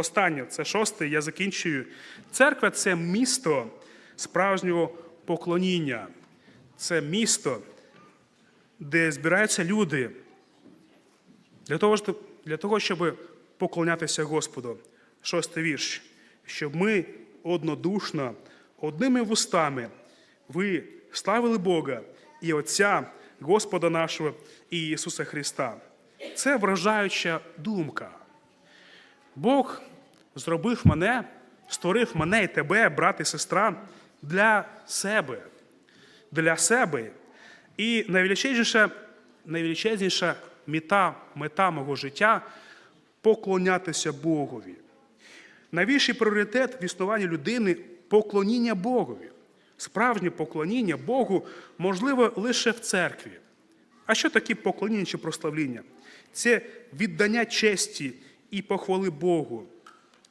останнє, це шосте, я закінчую. Церква це місто справжнього поклоніння. Це місто, де збираються люди для того, для того, щоб поклонятися Господу. Шостий вірш. Щоб ми однодушно, одними вустами, ви славили Бога і Отця, Господа нашого і Ісуса Христа. Це вражаюча думка. Бог зробив мене, створив мене і тебе, брат і сестра, для себе. Для себе. І найвеличезніша, найвеличезніша мета, мета мого життя поклонятися Богові. Найвищий пріоритет в існуванні людини поклоніння Богові. Справжнє поклоніння Богу можливо лише в церкві. А що таке поклоніння чи прославління? Це віддання честі і похвали Богу.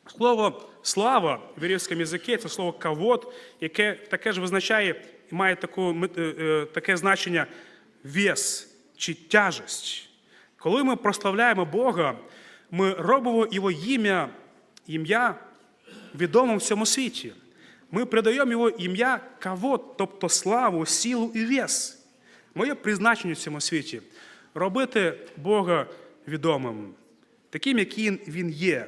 Слово слава в єврейському язикі це слово кавод, яке таке ж визначає і має таку, е, е, таке значення вес чи тяжесть. Коли ми прославляємо Бога, ми робимо Його ім'я, ім'я відомим в цьому світі. Ми придаємо його ім'я кавод, тобто славу, силу і вес. Моє призначення в цьому світі робити Бога відомим, таким, яким Він є,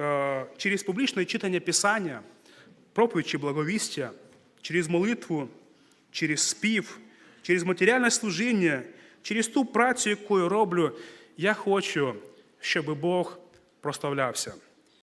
Е, через публічне читання Писання, проповідь чи благовістя, через молитву, через спів, через матеріальне служіння, через ту працю, яку я роблю, я хочу, щоб Бог прославлявся.